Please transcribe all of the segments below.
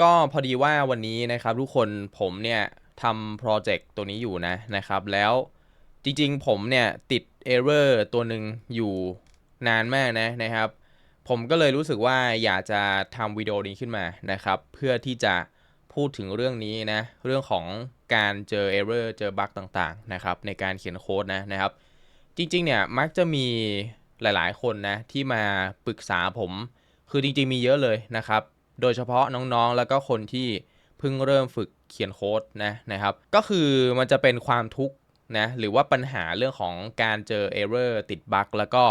ก็พอดีว่าวันนี้นะครับทุกคนผมเนี่ยทำโปรเจกต์ตัวนี้อยู่นะนะครับแล้วจริงๆ ผมเนี่ยติด Error ตัวหนึ่งอยู่นานมากนะนะครับ ผมก็เลยรู้สึกว่าอยากจะทำวิดีโอนี้ขึ้นมานะครับ เพื่อที่จะพูดถึงเรื่องนี้นะ เรื่องของการเจอ Error เจอบั๊กต่างๆนะครับในการเขียนโค้ดนะนะครับ จริงๆเนี่ยมักจะมีหลายๆคนนะที่มาปรึกษาผมคือจริงๆมีเยอะเลยนะครับ โดยเฉพาะน้องๆ แล้วก็คนที่เพิ่งเริ่มฝึกเขียนโค้ดนะนะครับ ก็คือมันจะเป็นความทุกข์นะหรือว่าปัญหาเรื่องของการเจอ error ติดบั๊กแล้วก็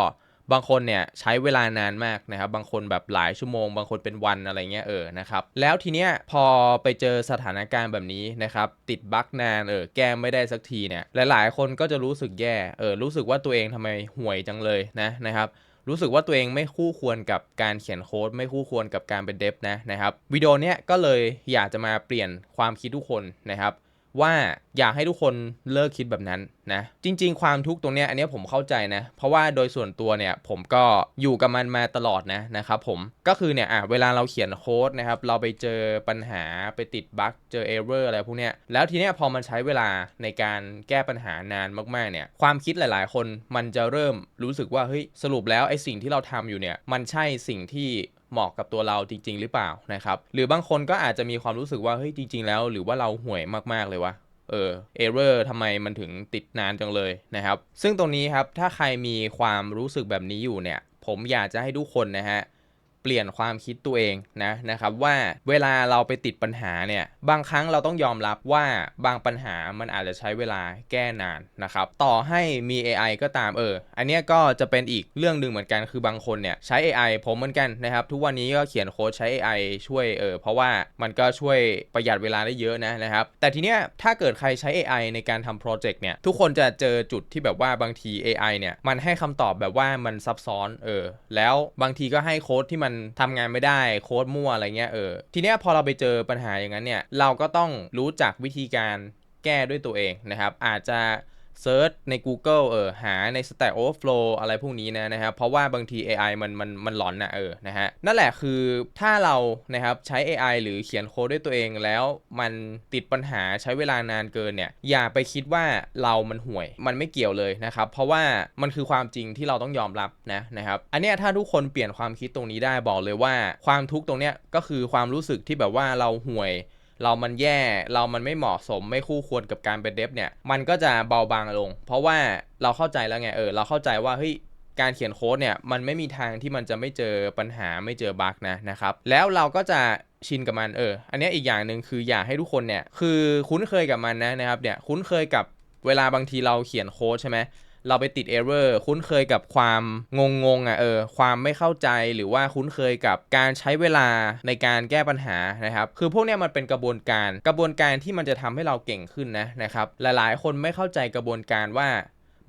บางคนเนี่ยใช้เวลานานมากนะครับ บางคนแบบหลายชั่วโมง บางคนเป็นวันอะไรเงี้ยเออนะครับ แล้วทีเนี้ยพอไปเจอสถานการณ์แบบนี้นะครับ ติดบั๊กนานเออแก้ไม่ได้สักทีเนี่ยหลายๆ คนก็จะรู้สึกแย่เออรู้สึกว่าตัวเองทำไมห่วยจังเลยนะนะครับ รู้สึกว่าตัวเองไม่คู่ควรกับการเขียนโค้ด ไม่คู่ควรกับการเป็นเดฟนะนะครับวิดีโอเนี้ยก็เลยอยากจะมาเปลี่ยนความคิดทุกคนนะครับ ว่าอยากให้ทุกคนเลิกคิดแบบนั้นนะจริง ๆ ความทุกข์ตรงเนี้ยอันนี้ผมเข้าใจนะ เพราะว่าโดยส่วนตัวเนี่ยผมก็อยู่กับมันมาตลอดนะนะครับผมก็คือเนี่ยอะเวลาเราเขียนโค้ดนะครับเราไปเจอปัญหาไปติดบั๊กเจอเอ r รอร์อะไรพวกเนี้ยแล้วทีเนี้ยพอมันใช้เวลาในการแก้ปัญหานานมากๆเนี่ยความคิดหลาย ๆ คนมันจะเริ่มรู้สึกว่าเฮ้ยสรุปแล้วไอ้สิ่งที่เราทำอยู่เนี่ยมันใช่สิ่งที่ เหมาะกับตัวเราจริง ๆ หรือเปล่านะครับหรือบางคนก็อาจจะมีความรู้สึกว่าเฮ้ยจริง ๆ แล้ว หรือว่าเราห่วยมากๆเลยวะเออเอเรอร์ทำไมมันถึงติดนานจังเลยนะครับ ซึ่งตรงนี้ครับถ้าใครมีความรู้สึกแบบนี้อยู่เนี่ย ผมอยากจะให้ทุกคนนะฮะ เปลี่ยนความคิดตัวเองนะนะครับว่าเวลาเราไปติดปัญหาเนี่ยบางครั้งเราต้องยอมรับว่าบางปัญหามันอาจจะใช้เวลาแก้นานนะครับต่อให้มี AI ก็ตามเออ อันเนี้ยก็จะเป็นอีกเรื่องหนึ่งเหมือนกันคือบางคนเนี่ยใช้ AI ผมเหมือนกันนะครับทุกวันนี้ก็เขียนโค้ดใช้ AI ช่วยเออเพราะว่ามันก็ช่วยประหยัดเวลาได้เยอะนะนะครับแต่ทีเนี้ยถ้าเกิดใครใช้ AI ในการทำโปรเจกต์เนี่ยทุกคนจะเจอจุดที่แบบว่าบางที AI เนี่ยมันให้คำตอบแบบว่ามันซับซ้อนเออแล้วบางทีก็ให้โค้ดที่มันทำงานไม่ได้โค้ดมั่วอะไรเงี้ยเออทีเนี้ยพอเราไปเจอปัญหาอย่างนั้นเนี่ยเราก็ต้องรู้จักวิธีการแก้ด้วยตัวเองนะครับอาจจะ เซิร์ชใน Google เออหาใน Stack Overflow อะไรพวกนี้นะนะครับเพราะว่าบางที AI มันมันมันหลอนนะเออนะฮะนั่นแหละคือถ้าเรานะครับใช้ AI หรือเขียนโค้ดด้วยตัวเองแล้วมันติดปัญหาใช้เวลานานเกินเนี่ยอย่าไปคิดว่าเรามันห่วย มันไม่เกี่ยวเลยนะครับ เพราะว่ามันคือความจริงที่เราต้องยอมรับนะนะครับอันเนี้ยถ้าทุกคนเปลี่ยนความคิดตรงนี้ได้บอกเลยว่า ความทุกข์ตรงเนี้ยก็คือความรู้สึกที่แบบว่าเราห่วย เรามันแย่เรามันไม่เหมาะสมไม่คู่ควรกับการเป็นเดฟเนี่ยมันก็จะเบาบางลง เพราะว่าเราเข้าใจแล้วไงเออเราเข้าใจว่าเฮ้ยการเขียนโค้ดเนี่ยมันไม่มีทางที่มันจะไม่เจอปัญหาไม่เจอบั๊กนะนะครับแล้วเราก็จะชินกับมันเออ อันนี้อีกอย่างหนึ่งคืออยากให้ทุกคนเนี่ยคือคุ้นเคยกับมันนะนะครับเนี่ยคุ้นเคยกับเวลาบางทีเราเขียนโค้ดใช่ไหม เราไปติด error คุ้นเคยกับความงงงๆอะเออความไม่เข้าใจหรือว่าคุ้นเคยกับการใช้เวลาในการแก้ปัญหานะครับคือพวกเนี้ยมันเป็นกระบวนการกระบวนการที่มันจะทำให้เราเก่งขึ้นนะนะครับหลายๆ คนไม่เข้าใจกระบวนการว่า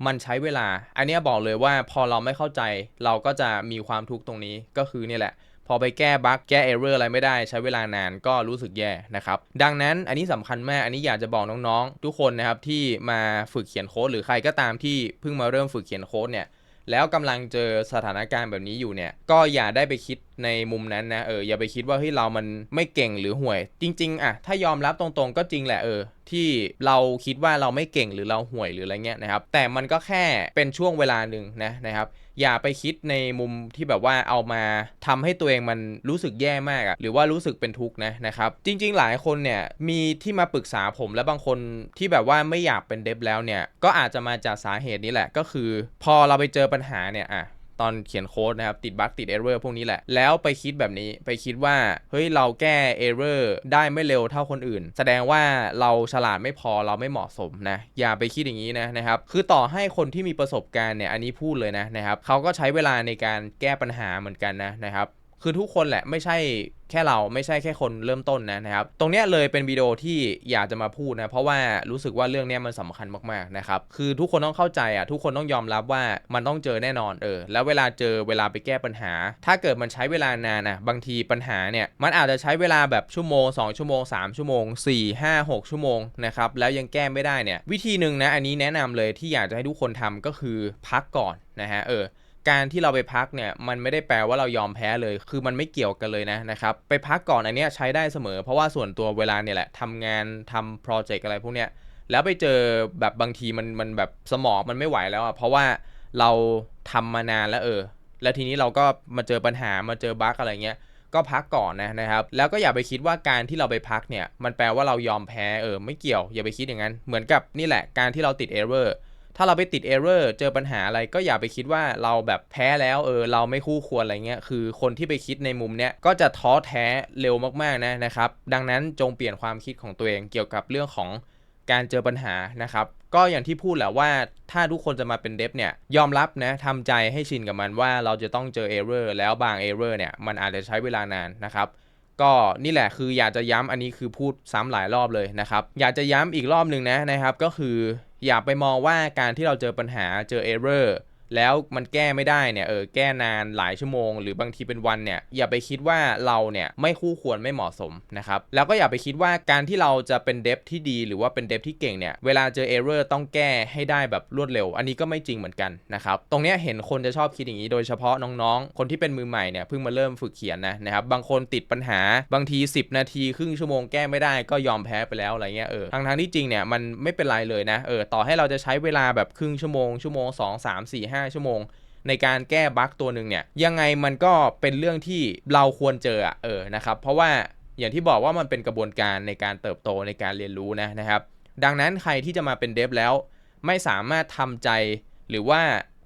มันใช้เวลา อันนี้บอกเลยว่าพอเราไม่เข้าใจ เราก็จะมีความทุกข์ตรงนี้ก็คือเนี่ยแหละ พอไปแก้บั๊กแก้เอเรอร์อะไรไม่ได้ใช้เวลานานก็รู้สึกแย่นะครับ ดังนั้นอันนี้สำคัญมาก อันนี้อยากจะบอกน้องๆ ทุกคนนะครับที่มาฝึกเขียนโค้ดหรือใครก็ตามที่เพิ่งมาเริ่มฝึกเขียนโค้ดเนี่ยแล้วกำลังเจอสถานการณ์แบบนี้อยู่เนี่ยก็อย่าได้ไปคิดในมุมนั้นนะเอออย่าไปคิดว่าเฮ้ยเรามันไม่เก่งหรือห่วย จริง ๆอะถ้ายอมรับตรงๆ ก็จริงแหละเออที่เราคิดว่าเราไม่เก่งหรือเราห่วยหรืออะไรเงี้ยนะครับ แต่มันก็แค่เป็นช่วงเวลาหนึ่งนะนะครับ อย่าไปคิดในมุมที่แบบว่าเอามาทำให้ตัวเองมันรู้สึกแย่มากอะหรือว่ารู้สึกเป็นทุกข์นะนะครับ จริง ๆ หลายคนเนี่ยมีที่มาปรึกษาผมและบางคนที่แบบว่าไม่อยากเป็นเดฟแล้วเนี่ยก็อาจจะมาจากสาเหตุนี้แหละก็คือ พอเราไปเจอปัญหาเนี่ยอะ ตอนเขียนโค้ดนะครับ ติดบั๊กติดเอเรอร์พวกนี้แหละ แล้วไปคิดแบบนี้ไปคิดว่า เฮ้ย เราแก้เอเรอร์ได้ไม่เร็วเท่าคนอื่น แสดงว่าเราฉลาดไม่พอเราไม่เหมาะสมนะ อย่าไปคิดอย่างนี้นะนะครับ คือต่อให้คนที่มีประสบการณ์เนี่ยอันนี้พูดเลยนะนะครับเขาก็ใช้เวลาในการแก้ปัญหาเหมือนกันนะนะครับ คือทุกคนแหละไม่ใช่แค่เราไม่ใช่แค่คนเริ่มต้นนะนะครับ ตรงเนี้ยเลยเป็นวิดีโอที่อยากจะมาพูดนะ เพราะว่ารู้สึกว่าเรื่องเนี้ยมันสำคัญมากๆนะครับ คือทุกคนต้องเข้าใจอะทุกคนต้องยอมรับว่ามันต้องเจอแน่นอนเออ แล้วเวลาเจอเวลาไปแก้ปัญหา ถ้าเกิดมันใช้เวลานานอะบางทีปัญหาเนี่ยมันอาจจะใช้เวลาแบบชั่วโมง 2 ชั่วโมง 3 ชั่วโมง 4 5 6 ชั่วโมงนะครับแล้วยังแก้ไม่ได้เนี่ยวิธีหนึ่งนะอันนี้แนะนำเลยที่อยากจะให้ทุกคนทำก็คือพักก่อนนะฮะเออ การที่เราไปพักเนี่ยมันไม่ได้แปลว่าเรายอมแพ้เลย คือมันไม่เกี่ยวกันเลยนะนะครับไปพักก่อนอันเนี้ยใช้ได้เสมอ เพราะว่าส่วนตัวเวลาเนี่ยแหละทำงานทำโปรเจกต์อะไรพวกเนี้ยแล้วไปเจอแบบบางทีมันมันแบบสมองมันไม่ไหวแล้วอะเพราะว่าเราทำมานานแล้วเออ แล้วทีนี้เราก็มาเจอปัญหามาเจอบั๊กอะไรเงี้ยก็พักก่อนนะนะครับแล้วก็อย่าไปคิดว่าการที่เราไปพักเนี่ยมันแปลว่าเรายอมแพ้เออไม่เกี่ยวอย่าไปคิดอย่างนั้น เหมือนกับนี่แหละการที่เราติดเอ r ร r ร์ ถ้าเราไปติดเอ r ร r ร์เจอปัญหาอะไรก็อย่าไปคิดว่าเราแบบแพ้แล้วเออเราไม่คู่ควรอะไรเงี้ยคือคนที่ไปคิดในมุมเนี้ยก็จะท้อแท้เร็วมากๆนะนะครับ ดังนั้นจงเปลี่ยนความคิดของตัวเองเกี่ยวกับเรื่องของการเจอปัญหานะครับ ก็อย่างที่พูดแหละว่าถ้าทุกคนจะมาเป็นเดฟเนี่ยยอมรับนะทำใจให้ชินกับมันว่าเราจะต้องเจอเอ r ร r ร์แล้วบางเอ r ร r ร์เนี่ยมันอาจจะใช้เวลานานนะครับก็นี่แหละคืออยากจะย้ำอันนี้คือพูดซ้ำหลายรอบเลยนะครับ อยากจะย้ำอีกรอบหนึ่งนะนะครับ ก็คือ อย่าไปมองว่าการที่เราเจอปัญหาเจอเอเรอร์ แล้วมันแก้ไม่ได้เนี่ยเออแก้นานหลายชั่วโมง หรือบางทีเป็นวันเนี่ยอย่าไปคิดว่าเราเนี่ยไม่คู่ควรไม่เหมาะสมนะครับแล้วก็อย่าไปคิดว่าการที่เราจะเป็นเดฟที่ดี หรือว่าเป็นเดฟที่เก่งเนี่ยเวลาเจอเอ r ร r ร์ต้องแก้ให้ได้แบบรวดเร็ว อันนี้ก็ไม่จริงเหมือนกันนะครับตรงเนี้ยเห็นคนจะชอบคิดอย่างนี้โดยเฉพาะน้องๆ คนที่เป็นมือใหม่เนี่ยเพิ่งมาเริ่มฝึกเขียนนะนะครับบางคนติดปัญหาบางที 10 นาทีครึ่งชั่วโมงแก้ไม่ได้ก็ยอมแพ้ไปแล้วอะไรเงี้ยเออทางทางที่จริงเนี่ยมันไม่เป็นไรเลยนะเออต่อให้เราจะใช้เวลาแบบครึ่งชั่วโมงชั่วโมง 2 3 4 5ชั่วโมง ในการแก้บั๊กตัวหนึ่งเนี่ยยังไงมันก็เป็นเรื่องที่เราควรเจอเออนะครับเพราะว่าอย่างที่บอกว่ามันเป็นกระบวนการในการเติบโตในการเรียนรู้นะนะครับ ดังนั้นใครที่จะมาเป็นเดฟแล้ว ไม่สามารถทำใจหรือว่า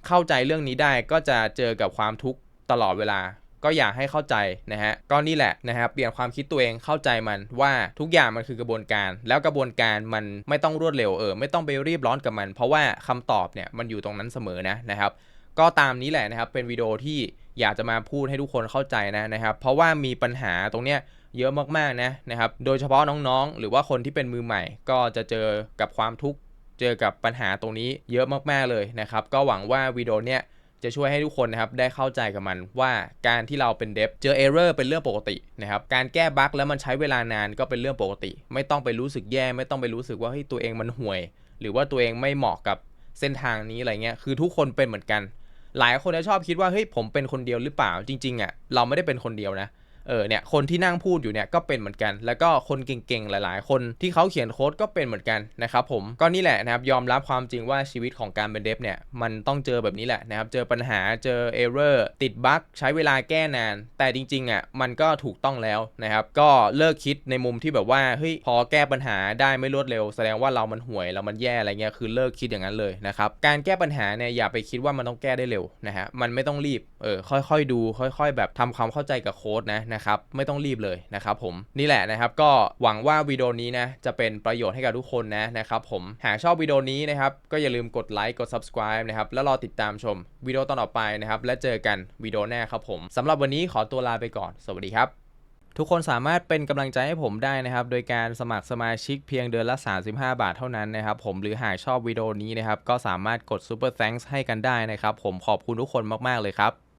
เข้าใจเรื่องนี้ได้ก็จะเจอกับความทุกข์ตลอดเวลา ก็อยากให้เข้าใจนะฮะก็นี่แหละนะครับเปลี่ยนความคิดตัวเองเข้าใจมันว่าทุกอย่างมันคือกระบวนการ แล้วกระบวนการมันไม่ต้องรวดเร็วเออไม่ต้องไปรีบร้อนกับมัน เพราะว่าคำตอบเนี่ยมันอยู่ตรงนั้นเสมอนะนะครับ ก็ตามนี้แหละนะครับเป็นวิดีโอที่อยากจะมาพูดให้ทุกคนเข้าใจนะนะครับ เพราะว่ามีปัญหาตรงเนี้ยเยอะมากๆนะนะครับ โดยเฉพาะน้องๆ หรือว่าคนที่เป็นมือใหม่ ก็จะเจอกับความทุกข์เจอกับปัญหาตรงนี้เยอะมากๆเลยนะครับ ก็หวังว่าวิดีโอเนี้ย จะช่วยให้ทุกคนนะครับได้เข้าใจกับมันว่าการที่เราเป็นเดฟเจอเอเรอร์เป็นเรื่องปกตินะครับการแก้บั๊กแล้วมันใช้เวลานานก็เป็นเรื่องปกติ ไม่ต้องไปรู้สึกแย่ ไม่ต้องไปรู้สึกว่าเฮ้ยตัวเองมันห่วย หรือว่าตัวเองไม่เหมาะกับเส้นทางนี้อะไรเงี้ยคือทุกคนเป็นเหมือนกัน หลายคนจะชอบคิดว่าเฮ้ยผมเป็นคนเดียวหรือเปล่าจริงๆอะเราไม่ได้เป็นคนเดียวนะ เออเนี่ยคนที่นั่งพูดอยู่เนี่ยก็เป็นเหมือนกัน แล้วก็คนเก่งๆหลาย ๆ คนที่เขาเขียนโค้ดก็เป็นเหมือนกันนะครับผมก็นี่แหละนะครับยอมรับความจริงว่าชีวิตของการเป็นเดฟเนี่ยมันต้องเจอแบบนี้แหละนะครับเจอปัญหาเจอเอ r ร r ร์ติดบั๊กใช้เวลาแก้นาน แต่จริงๆอะมันก็ถูกต้องแล้วนะครับก็เลิกคิดในมุมที่แบบว่าเฮ้ยพอแก้ปัญหาได้ไม่รวดเร็ว แสดงว่าเรามันห่วยเรามันแย่อะไรเงี้ยคือเลิกคิดอย่างนั้นเลยนะครับการแก้ปัญหาเนี่ยอย่าไปคิดว่ามันต้องแก้ได้เร็วนะฮะมันไม่ต้องรีบเออค่อยๆ ดู ค่อย ๆ แบบทำความเข้าใจกับโค้ดนะนะครับไม่ต้องรีบเลยนะครับผมนี่แหละนะครับก็หวังว่าวิดีโอนี้นะจะเป็นประโยชน์ให้กับทุกคนนะนะครับผมหากชอบวิดีโอนี้นะครับก็อย่าลืมกดไลค์กด subscribe นะครับแล้วรอติดตามชมวิดีโอตอนต่อไปนะครับและเจอกันวิดีโอหน้าครับผมสำหรับวันนี้ขอตัวลาไปก่อน สวัสดีครับทุกคนสามารถเป็นกำลังใจให้ผมได้นะครับ โดยการสมัครสมาชิกเพียงเดือนละ 35 บาทเท่านั้นนะครับ ผมหรือหากชอบวิดีโอนี้นะครับ ก็สามารถกด Super Thanks ให้กันได้นะครับ ผมขอบคุณทุกคนมาก ๆ เลยครับ